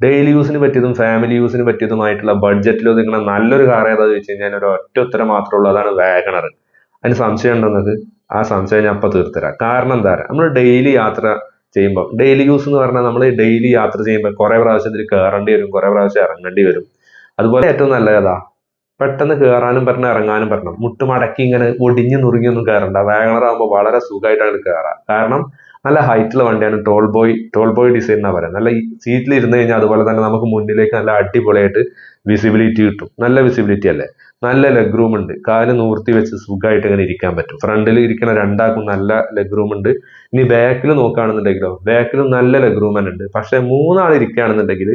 Daily യൂസിന് പറ്റിയതും family യൂസിന് പറ്റിയതുമായിട്ടുള്ള ബഡ്ജറ്റിൽ ഒതുങ്ങുന്ന നല്ലൊരു കാർ ഏതാണെന്ന് ചോദിച്ചു കഴിഞ്ഞാൽ ഒരു ഒറ്റ ഉത്തരം മാത്രമേ ഉള്ളൂ അതാണ് വാഗണർ അതിന് സംശയം ഉണ്ടെന്നത്? ആ സംശയം ഞാൻ അപ്പം തീർത്തരാം കാരണം എന്താ പറയുക നമ്മൾ ഡെയിലി യാത്ര ചെയ്യുമ്പോൾ ഡെയിലി യൂസ് എന്ന് പറഞ്ഞാൽ നമ്മൾ ഡെയിലി യാത്ര ചെയ്യുമ്പോൾ കുറേ പ്രാവശ്യം ഇതിൽ കയറേണ്ടി വരും കുറേ പ്രാവശ്യം ഇറങ്ങേണ്ടി വരും. അതുപോലെ ഏറ്റവും നല്ല ഏതാ? പെട്ടെന്ന് കയറാനും പറ്റണം ഇറങ്ങാനും പറ്റണം മുട്ടുമടക്കി ഇങ്ങനെ ഒടിഞ്ഞു നുറുങ്ങിയൊന്നും കയറണ്ട വാഗണർ ആകുമ്പോൾ വളരെ സുഖമായിട്ടാണ് കയറാം കാരണം നല്ല ഹൈറ്റുള്ള വണ്ടിയാണ് tall boy tall boy design എന്നാ പറയുന്നത്. നല്ല സീറ്റിൽ ഇരുന്ന് കഴിഞ്ഞാൽ അതുപോലെ തന്നെ നമുക്ക് മുന്നിലേക്ക് നല്ല അടിപൊളിയായിട്ട് വിസിബിലിറ്റി കിട്ടും. നല്ല വിസിബിലിറ്റി അല്ലേ? നല്ല ലെഗ് റൂം ഉണ്ട്. കാൽ നൂർത്തി വെച്ച് സുഖമായിട്ട് ഇങ്ങനെ ഇരിക്കാൻ പറ്റും. ഫ്രണ്ടിൽ ഇരിക്കുന്ന രണ്ടാൾക്കും നല്ല ലെഗ് റൂം ഉണ്ട്. ഇനി ബാക്കിൽ നോക്കുകയാണെന്നുണ്ടെങ്കിലോ ബാക്കിലും നല്ല ലെഗ് റൂം തന്നെ ഉണ്ട്. പക്ഷെ മൂന്നാൾ ഇരിക്കുകയാണെന്നുണ്ടെങ്കിൽ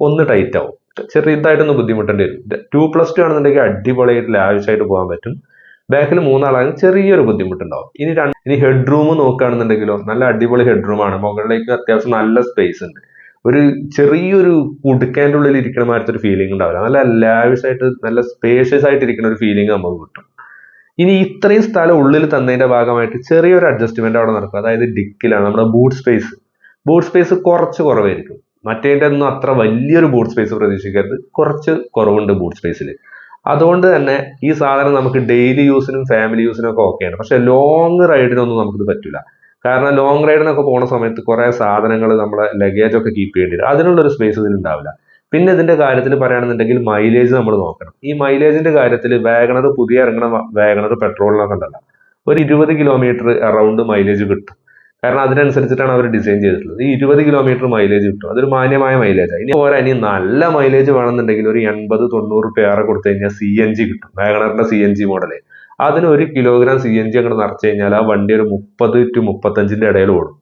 ഒന്ന് ടൈറ്റ് ആവും. ചെറിയതായിട്ടൊന്ന് ബുദ്ധിമുട്ടേണ്ടി വരും. ടു പ്ലസ് ടു ആണെന്നുണ്ടെങ്കിൽ അടിപൊളിയായിട്ട് ലാവിഷായിട്ട് പോകാൻ പറ്റും. ബാക്കിൽ മൂന്നാളാണ്. ചെറിയൊരു ബുദ്ധിമുട്ടുണ്ടാവും. ഇനി രണ്ട് ഇനി ഹെഡ് റൂം നോക്കുകയാണെന്നുണ്ടെങ്കിലോ നല്ല അടിപൊളി ഹെഡ് റൂമാണ് മുകളിലേക്ക് അത്യാവശ്യം നല്ല സ്പേസ് ഉണ്ട്. ഒരു ചെറിയൊരു കുടുക്കേന്റെ ഉള്ളിൽ ഇരിക്കണ മാറ്റത്തെ ഒരു ഫീലിംഗ് ഉണ്ടാവില്ല. നല്ല ലാവിഷ് ആയിട്ട് നല്ല സ്പേഷ്യസ് ആയിട്ട് ഇരിക്കുന്ന ഒരു ഫീലിംഗ് നമുക്ക് കിട്ടും. ഇനി ഇത്രയും സ്ഥലം ഉള്ളിൽ തന്നതിന്റെ ഭാഗമായിട്ട് ചെറിയൊരു അഡ്ജസ്റ്റ്മെന്റ് അവിടെ നടക്കും. അതായത് ഡിക്കിലാണ് നമ്മുടെ ബൂട്ട് സ്പേസ് ബൂട്ട് സ്പേസ് കുറച്ച് കുറവായിരിക്കും. മറ്റേതിന്റെ ഒന്നും അത്ര വലിയൊരു ബൂട്ട് സ്പേസ് പ്രതീക്ഷിക്കരുത്. കുറച്ച് കുറവുണ്ട് ബൂട്ട് സ്പേസിൽ അതുകൊണ്ട് തന്നെ ഈ സാധനം നമുക്ക് ഡെയിലി യൂസിനും ഫാമിലി യൂസിനും ഒക്കെ ഓക്കെയാണ് പക്ഷെ ലോങ് റൈഡിനൊന്നും നമുക്കിത് പറ്റില്ല കാരണം ലോങ് റൈഡിനൊക്കെ പോണ സമയത്ത് കുറേ സാധനങ്ങൾ നമ്മുടെ ലഗേജ് ഒക്കെ കീപ്പ് ചെയ്യേണ്ടി വരും. അതിനുള്ള ഒരു സ്പേസ് ഇതിനുണ്ടാവില്ല പിന്നെ ഇതിന്റെ കാര്യത്തിൽ പറയുകയാണെന്നുണ്ടെങ്കിൽ മൈലേജ് നമ്മൾ നോക്കണം. ഈ മൈലേജിന്റെ കാര്യത്തിൽ വാഗണർ പുതിയ ഇറങ്ങണ വാഗണർ പെട്രോളിനൊക്കെ ഉണ്ടല്ല. ഒരു ഇരുപത് കിലോമീറ്റർ അറൗണ്ട് മൈലേജ് കിട്ടും. കാരണം അതിനനുസരിച്ചിട്ടാണ് അവർ ഡിസൈൻ ചെയ്തിട്ടുള്ളത്. ഈ ഇരുപത് കിലോമീറ്റർ മൈലേജ് കിട്ടും. അതൊരു മാന്യമായ മൈലേജ് ഇനി പോരാ ഇനി നല്ല മൈലേജ് വേണമെന്നുണ്ടെങ്കിൽ ഒരു എൺപത് തൊണ്ണൂറ് പേരെ കൊടുത്തു കഴിഞ്ഞാൽ സി എൻ ജി കിട്ടും. വാഗണറിന്റെ സി എൻ ജി മോഡൽ അതിന് ഒരു കിലോഗ്രാം സി എൻ ജി അങ്ങോട്ട് നിറച്ചു കഴിഞ്ഞാൽ ആ വണ്ടി ഒരു മുപ്പത് ടു മുപ്പത്തഞ്ചിന്റെ ഇടയിൽ ഓടും.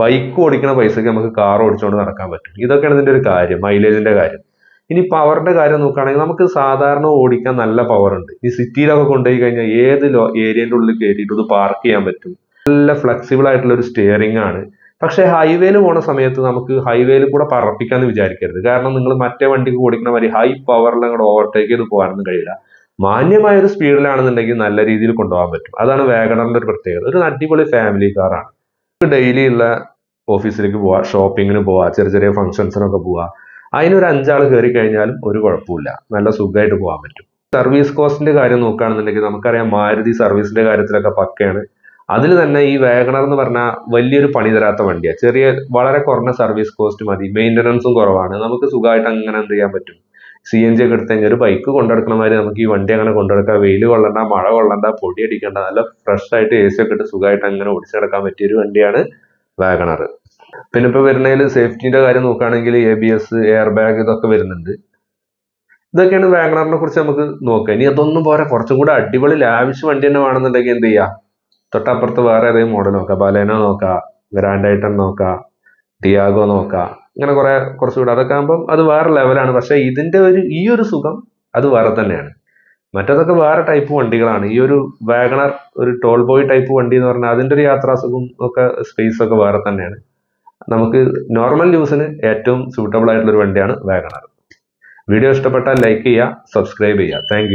ബൈക്ക് ഓടിക്കുന്ന പൈസക്ക് നമുക്ക് കാർ ഓടിച്ചുകൊണ്ട് നടക്കാൻ പറ്റും. ഇതൊക്കെയാണ് ഇതിന്റെ ഒരു കാര്യം മൈലേജിന്റെ കാര്യം. ഇനി പവറിന്റെ കാര്യം നോക്കുകയാണെങ്കിൽ നമുക്ക് സാധാരണ ഓടിക്കാൻ നല്ല പവർ ഉണ്ട്. ഈ സിറ്റിയിലൊക്കെ കൊണ്ടുപോയി കഴിഞ്ഞാൽ ഏത് ഏരിയന്റെ ഉള്ളിൽ കയറിയിട്ട് ഇത് പാർക്ക് ചെയ്യാൻ പറ്റും? നല്ല ഫ്ലെക്സിബിൾ ആയിട്ടുള്ള ഒരു സ്റ്റിയറിംഗ് ആണ്. പക്ഷേ ഹൈവേയിൽ പോണ സമയത്ത് നമുക്ക് ഹൈവേയിൽ കൂടെ പറപ്പിക്കാന്ന് വിചാരിക്കരുത്. കാരണം നിങ്ങൾ മറ്റേ വണ്ടിക്ക് ഓടിക്കുന്ന മാതിരി ഹൈ പവറിൽ അങ്ങോട്ട് ഓവർടേക്ക് ചെയ്ത് പോകാനൊന്നും കഴിയില്ല. മാന്യമായ ഒരു സ്പീഡിലാണെന്നുണ്ടെങ്കിൽ നല്ല രീതിയിൽ കൊണ്ടുപോകാൻ പറ്റും. അതാണ് വാഗണറിന്റെ ഒരു പ്രത്യേകത. ഒരു അടിപൊളി ഫാമിലി കാറാണ് ഡെയിലി ഉള്ള ഓഫീസിലേക്ക് പോവാ ഷോപ്പിങ്ങിന് പോവാ ചെറിയ ചെറിയ ഫംഗ്ഷൻസിനൊക്കെ പോവാ. അതിനൊരു അഞ്ചാൾ കയറി കഴിഞ്ഞാലും ഒരു കുഴപ്പമില്ല നല്ല സുഖമായിട്ട് പോകാൻ പറ്റും. സർവീസ് കോസ്റ്റിന്റെ കാര്യം നോക്കുകയാണെന്നുണ്ടെങ്കിൽ നമുക്കറിയാം മാരുതി സർവീസിന്റെ കാര്യത്തിലൊക്കെ പക്കയാണ്. അതിൽ തന്നെ ഈ വേഗണർ എന്ന് പറഞ്ഞാൽ വലിയൊരു പണി തരാത്ത വണ്ടിയാണ് ചെറിയ വളരെ കുറഞ്ഞ സർവീസ് കോസ്റ്റ് മതി. മെയിന്റനൻസും കുറവാണ്. നമുക്ക് സുഖമായിട്ട് അങ്ങനെ എന്ത് ചെയ്യാൻ പറ്റും? സി എൻ ജി ഒക്കെ എടുത്ത് കഴിഞ്ഞാൽ ഒരു ബൈക്ക് കൊണ്ടെടുക്കണ മാതിരി നമുക്ക് ഈ വണ്ടി അങ്ങനെ കൊണ്ടെടുക്കാം വെയിൽ കൊള്ളണ്ട മഴ കൊള്ളണ്ട പൊടി അടിക്കണ്ട നല്ല ഫ്രഷ് ആയിട്ട് എ സി ഒക്കെ ഇട്ട് സുഖമായിട്ട് അങ്ങനെ ഓടിച്ചെടുക്കാൻ പറ്റിയ ഒരു വണ്ടിയാണ് വാഗണർ. പിന്നെ ഇപ്പോൾ വരുന്നതിൽ സേഫ്റ്റിന്റെ കാര്യം നോക്കുകയാണെങ്കിൽ A B S air bag ഇതൊക്കെ വരുന്നുണ്ട്. ഇതൊക്കെയാണ് വാഗണറിനെ കുറിച്ച് നമുക്ക് നോക്കാം. ഇനി അതൊന്നും പോരാ. കുറച്ചും കൂടെ അടിപൊളി ലാവിഷ് വണ്ടി തന്നെ വേണമെന്നുണ്ടെങ്കിൽ എന്ത് ചെയ്യാം? തൊട്ടപ്പുറത്ത് വേറെ ഏതെങ്കിലും മോഡൽ നോക്കാം? ബലേനോ നോക്കാം? ഗ്രാൻഡ് നോക്കാം? ടിയാഗോ നോക്കാം? ഇങ്ങനെ കുറെ കുറച്ചുകൂടെ. അതൊക്കെ ആകുമ്പം അത് വേറെ ലെവലാണ് പക്ഷേ ഇതിന്റെ ഒരു ഈ ഒരു സുഖം അത് വേറെ തന്നെയാണ്. മറ്റതൊക്കെ വേറെ ടൈപ്പ് വണ്ടികളാണ്. ഈ ഒരു വാഗണർ ഒരു ടോൾ ബോയ് ടൈപ്പ് വണ്ടി എന്ന് പറഞ്ഞാൽ അതിന്റെ ഒരു യാത്രാസുഖം ഒക്കെ സ്പേസ് ഒക്കെ വേറെ തന്നെയാണ്. നമുക്ക് നോർമൽ യൂസിന് ഏറ്റവും സൂട്ടബിൾ ആയിട്ടുള്ള ഒരു വണ്ടിയാണ് വാഗണർ വീഡിയോ ഇഷ്ടപ്പെട്ടാൽ ലൈക്ക് ചെയ്യുക സബ്സ്ക്രൈബ് ചെയ്യുക. താങ്ക്